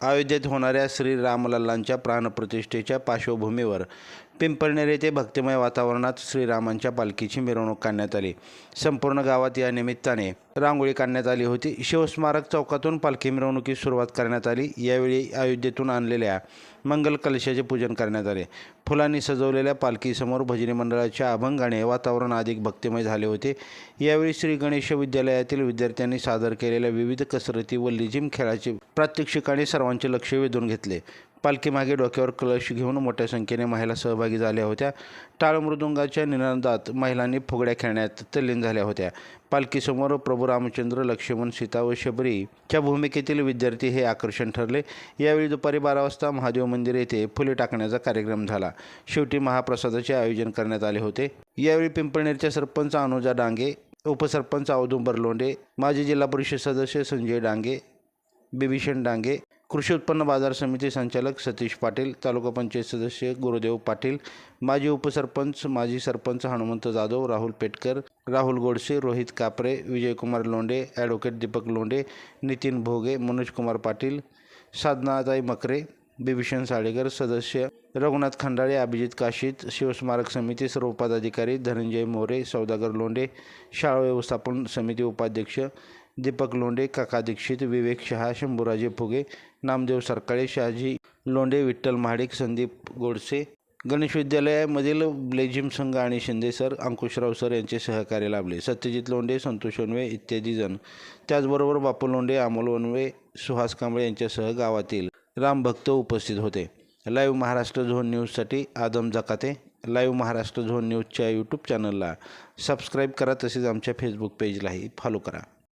अयोध्येत होणाऱ्या श्रीरामलल्लांच्या प्राणप्रतिष्ठेच्या पार्श्वभूमीवर पिंपळनेर येथे भक्तिमय वातावरणात श्रीरामांच्या पालखीची मिरवणूक काढण्यात आली. संपूर्ण गावात या निमित्ताने रांगोळी काढण्यात आली होती. शिवस्मारक चौकातून पालखी मिरवणुकीस सुरुवात करण्यात आली. यावेळी अयोध्येतून आणलेल्या मंगल कलशाचे पूजन करण्यात आले. फुलांनी सजवलेल्या पालखीसमोर भजनी मंडळाच्या अभंगाने वातावरण अधिक भक्तिमय झाले होते. यावेळी श्री गणेश विद्यालयातील विद्यार्थ्यांनी सादर केलेल्या विविध कसरती व लिजिम खेळाचे प्रात्यक्षिकाने सर्वांचे लक्ष वेधून घेतले. पालखीमागे डोक्यावर कलश घेऊन मोठ्या संख्येने महिला सहभागी झाल्या होत्या. टाळमृदुंगाच्या निनादात महिलांनी फुगड्या खेळण्यात तल्लीन झाल्या होत्या. पालखीसमोर प्रभू रामचंद्र लक्ष्मण सीता व शबरीच्या भूमिकेतील विद्यार्थी हे आकर्षण ठरले. यावेळी दुपारी बारा वाजता महादेव मंदिर येथे फुले टाकण्याचा कार्यक्रम झाला. शेवटी महाप्रसादाचे आयोजन करण्यात आले होते. यावेळी पिंपळनेरच्या सरपंच अनुजा डांगे उपसरपंच औदुंबर लोंडे माजी जिल्हा परिषद सदस्य संजय डांगे बिभीषण डांगे कृषी उत्पन्न बाजार समिती संचालक सतीश पाटील तालुका पंचायत सदस्य गुरुदेव पाटील माजी उपसरपंच माजी सरपंच हनुमंत जाधव राहुल पेटकर राहुल गोडसे रोहित कापरे विजयकुमार लोंढे ॲडव्होकेट दीपक लोंडे नितीन भोगे मनोज कुमार पाटील साधनाताई मकरे बिभीषण साळेकर सदस्य रघुनाथ खंडाळे अभिजित काशीत शिवस्मारक समिती सर्व पदाधिकारी धनंजय मोरे सौदागर लोंडे शाळा व्यवस्थापन समिती उपाध्यक्ष दीपक लोंढे काका दीक्षित विवेक शहा शंभूराजे फुगे नामदेव सरकाळे शहाजी लोंढे विठ्ठल महाडिक संदीप गोडसे गणेश विद्यालयामधील ब्लेझिम संघ आणि शिंदे सर अंकुशराव सर यांचे सहकार्य लाभले. सत्यजित लोंढे संतोष वनवे इत्यादी जण. त्याचबरोबर बापू लोंढे अमोल वनवे सुहास कांबळे यांच्यासह गावातील रामभक्त उपस्थित होते. लाईव्ह महाराष्ट्र झोन न्यूजसाठी आदम जकाते. लाईव्ह महाराष्ट्र झोन न्यूजच्या यूट्यूब चॅनलला सबस्क्राईब करा तसेच आमच्या फेसबुक पेजलाही फॉलो करा.